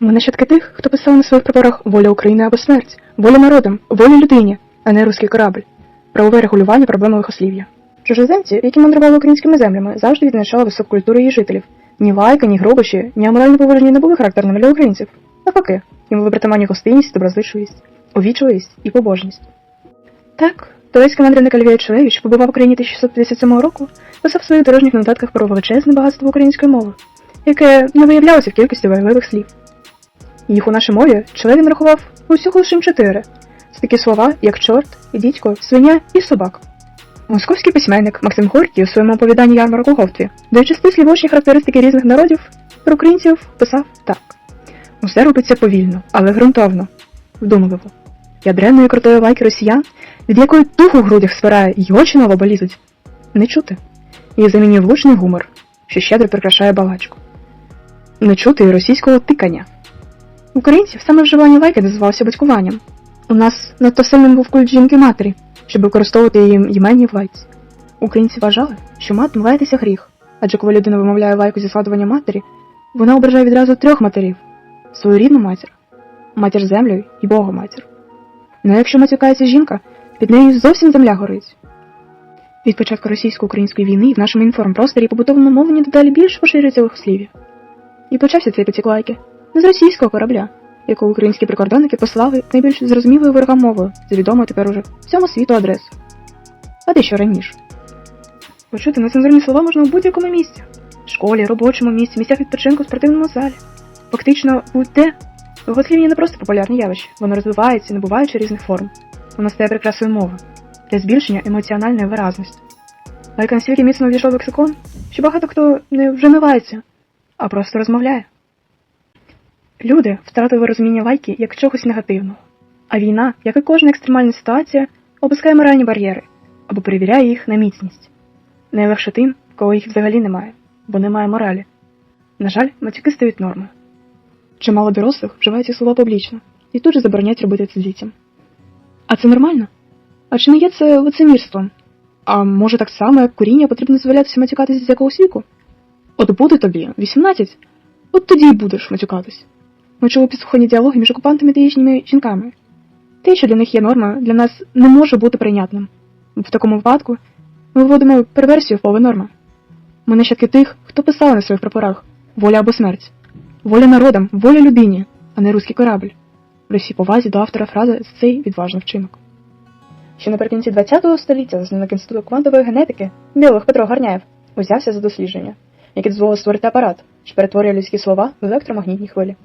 Ми нащадки тих, хто писав на своїх прапорах воля України або смерть, воля народам, воля людині, а не руський корабль, правове регулювання проблем лихослів'я. Чужоземці, які мандрували українськими землями, завжди відзначали високу культуру її жителів. Ні лайка, ні грубощі, ні аморальне поводження не були характерними для українців. Навпаки, їм були притаманні гостинність, доброзичливість, увічливість і побожність. Так, турецький мандрівник Альвія Чулевич, що побував в Україні 1657 року, писав в своїх дорожніх нотатках про величезне багатство української мови, яке не виявлялося в кількості важливих слів. Їх у нашій мові Чулевін нарахував усього лише чотири. Це такі слова, як чорт, дідько, свиня і собак. Московський письменник Максим Горький у своєму оповіданні ярмарок у Говтві, даючи стислі вочні характеристики різних народів, про українців писав так: усе робиться повільно, але ґрунтовно, вдумливо. Ядреної крутої лайки росіян, від якої туху в грудях спирає й очі на лоба не чути. І замінює влучний гумор, що щедро прикрашає балачку. Не чути й російського тикання. Українців саме вживання лайки називалося батькуванням. У нас надто сильним був культ жінки-матері, щоб використовувати її іменні в лайці. Українці вважали, що мат млається гріх, адже коли людина вимовляє лайку зі згадування матері, вона ображає відразу трьох матерів свою рідну матір, матір землю і Бога матір. Ну а якщо матюкається жінка, під нею зовсім земля горить. Від початку російсько-української війни в нашому інформпросторі побутовому мовленні дедалі більше поширюється лихослів'я. І почався цей потік лайки з російського корабля, якого українські прикордонники послали найбільш зрозумілою ворогам мовою, за відомою тепер уже всьому світу адресу. А де що раніше? Почути нецензурні слова можна у будь-якому місці школі, робочому місці, місцях відпочинку, спортивному залі. Фактично, будь-де. Лихослів'я не просто популярне явище, воно розвивається, набуваючи різних форм. Воно стає прикрасою мови для збільшення емоціональної виразності. Лайка на міцно увійшов лексикон, що багато хто не вживається, а просто розмовляє. Люди втратили розуміння лайки як чогось негативного, а війна, як і кожна екстремальна ситуація, опускає моральні бар'єри або перевіряє їх на міцність. Найлегше тим, кого їх взагалі немає, бо немає моралі. На жаль, матюки стають нормою. Чимало дорослих вживають ці слова публічно і тут же забороняють робити це дітям. А це нормально? А чи не є це лицемірством? А може так само, як куріння, потрібно дозволятися матюкатися з якогось віку? От буде тобі 18, от тоді й будеш матюкатись. Ми чули підслухані діалоги між окупантами та їхніми жінками. Те, що для них є нормою, для нас не може бути прийнятним. В такому випадку ми виводимо перверсію в поле норми. Ми нащадки тих, хто писали на своїх прапорах воля або смерть, воля народам, воля людині, а не руський корабль. При всій повазі до автора фрази з цей відважний вчинок. Ще наприкінці ХХ століття засновник інституту квантової генетики біолог Петро Гарняєв узявся за дослідження, яке дозволило створити апарат, що перетворює людські слова в електромагнітні хвилі.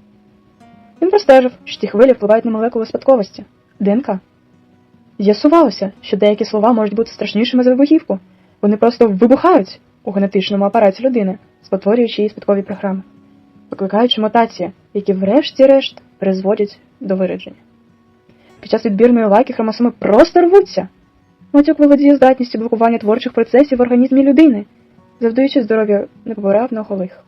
Він простежив, що ці хвилі впливають на молекули спадковості ДНК. З'ясувалося, що деякі слова можуть бути страшнішими за вибухівку. Вони просто вибухають у генетичному апараті людини, спотворюючи її спадкові програми, викликаючи мутації, які врешті-решт призводять до виродження. Під час відбірної лайки хромосоми просто рвуться. Матюк володіє здатністю блокування творчих процесів в організмі людини, завдаючи здоров'ю непоправного лиха.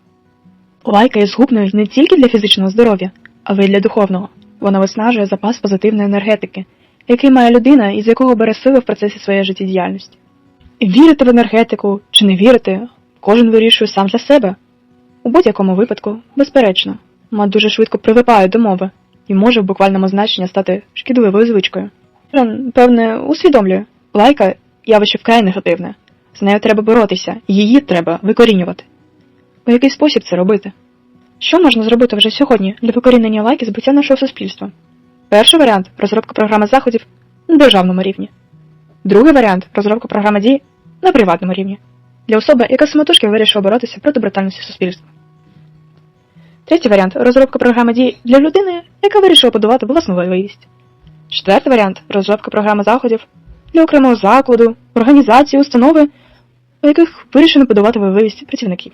Лайка є згубною не тільки для фізичного здоров'я, але й для духовного. Вона виснажує запас позитивної енергетики, який має людина і з якого бере сили в процесі своєї життєдіяльності. Вірити в енергетику чи не вірити, кожен вирішує сам для себе. У будь-якому випадку, безперечно, мат дуже швидко прилипає до мови і може в буквальному значенні стати шкідливою звичкою. Він, певне, усвідомлює, лайка явище вкрай негативне. З нею треба боротися, її треба викорінювати. У який спосіб це робити? Що можна зробити вже сьогодні для викорінення лайки збиття нашого суспільства? Перший варіант розробка програми заходів на державному рівні. Другий варіант розробка програми дій на приватному рівні для особи, яка самотужки вирішила боротися проти брутальності суспільства. Третій варіант розробка програми дій для людини, яка вирішила подавати власну вивість. Четвертий варіант розробка програми заходів для окремого закладу, організації, установи, у яких вирішено подавати вивість працівників.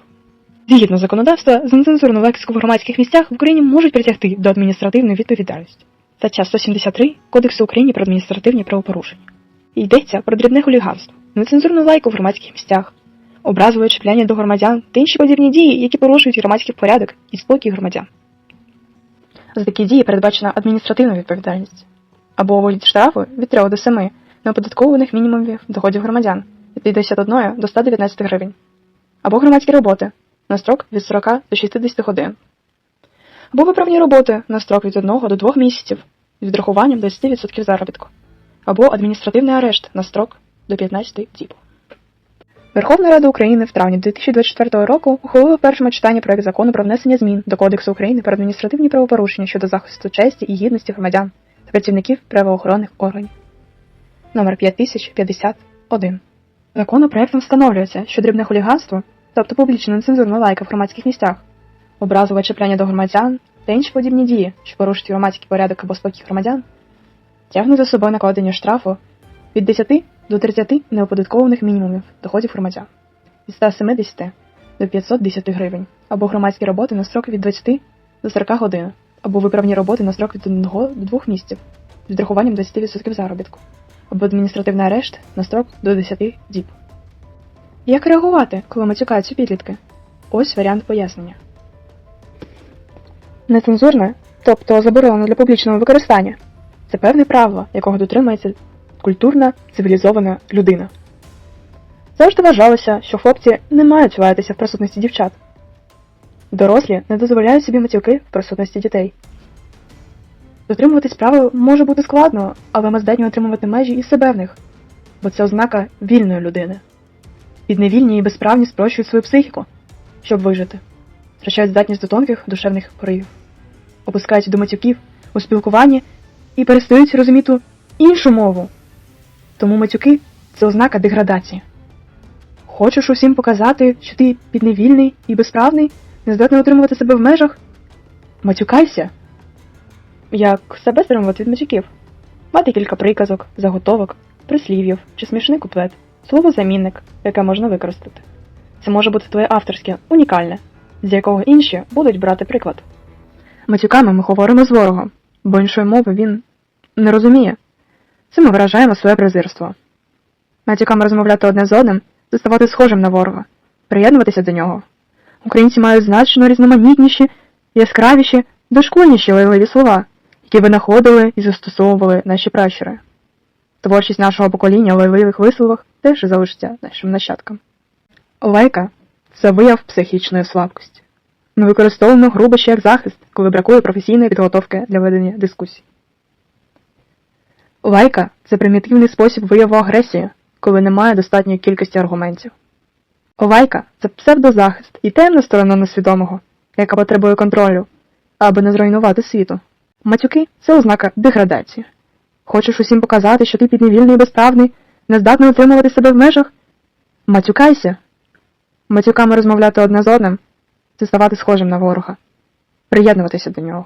Згідно законодавства, за нецензурну лексику в громадських місцях в Україні можуть притягти до адміністративної відповідальності. Стаття 173 Кодексу України про адміністративні правопорушення. Йдеться про дрібне хуліганство, нецензурну лайку в громадських місцях, образове чіпляння до громадян та інші подібні дії, які порушують громадський порядок і спокій громадян. За такі дії передбачена адміністративна відповідальність або вигляд штрафу від 3 до 7 неоподаткованих мінімумів доходів громадян від 51 до 119 гривень, або громадські роботи на строк від 40 до 60 годин. або виправні роботи на строк від 1 до 2 місяців з відрахуванням 10% заробітку, або адміністративний арешт на строк до 15 діб. Верховна Рада України в травні 2024 року ухвалила в першому читанні проект закону про внесення змін до Кодексу України про адміністративні правопорушення щодо захисту честі і гідності громадян та працівників правоохоронних органів. Номер 5051. Законопроектом встановлюється, що дрібне хуліганство, тобто публічна нецензурна лайка в громадських місцях, образове чіпляння до громадян та інші подібні дії, що порушують громадський порядок або спокій громадян, тягне за собою накладення штрафу від 10 до 30 неоподаткованих мінімумів доходів громадян від 170 до 510 гривень, або громадські роботи на строк від 20 до 40 годин, або виправні роботи на строк від 1 до 2 місяців з відрахуванням 10% заробітку, або адміністративний арешт на строк до 10 діб. Як реагувати, коли матюкаються підлітки? Ось варіант пояснення. Нецензурне, тобто заборонено для публічного використання, це певне правило, якого дотримується культурна, цивілізована людина. Завжди вважалося, що хлопці не мають лаятися в присутності дівчат. Дорослі не дозволяють собі матюки в присутності дітей. Дотримуватись правил може бути складно, але ми здатні отримувати межі і себе в них, бо це ознака вільної людини. Підневільні і безправні спрощують свою психіку, щоб вижити, втрачають здатність до тонких душевних поривів, опускаються до матюків у спілкуванні і перестають розуміти іншу мову. Тому матюки це ознака деградації. Хочеш усім показати, що ти підневільний і безправний, не здатний утримувати себе в межах? Матюкайся. Як себе стримувати від матюків? Мати кілька приказок, заготовок, прислів'їв чи смішний куплет, словозамінник, яке можна використати. Це може бути твоє авторське, унікальне, з якого інші будуть брати приклад. Матюками ми говоримо з ворогом, бо іншої мови він не розуміє. Цим ми виражаємо своє презирство. Матюками розмовляти одне з одним, заставати схожим на ворога, приєднуватися до нього. Українці мають значно різноманітніші, яскравіші, дошкульніші лайливі слова, які винаходили і застосовували наші пращури. Творчість нашого покоління в лайливих висловах теж залишиться нашим нащадкам. Лайка це вияв психічної слабкості. Ми використовуємо грубище як захист, коли бракує професійної підготовки для ведення дискусій. Лайка це примітивний спосіб вияву агресії, коли немає достатньої кількості аргументів. Лайка це псевдозахист і темна сторона несвідомого, яка потребує контролю, аби не зруйнувати світу. Матюки це ознака деградації. Хочеш усім показати, що ти підневільний і безправний, не здатний утримувати себе в межах? Матюкайся. Матюками розмовляти одне з одним це ставати схожим на ворога, приєднуватися до нього.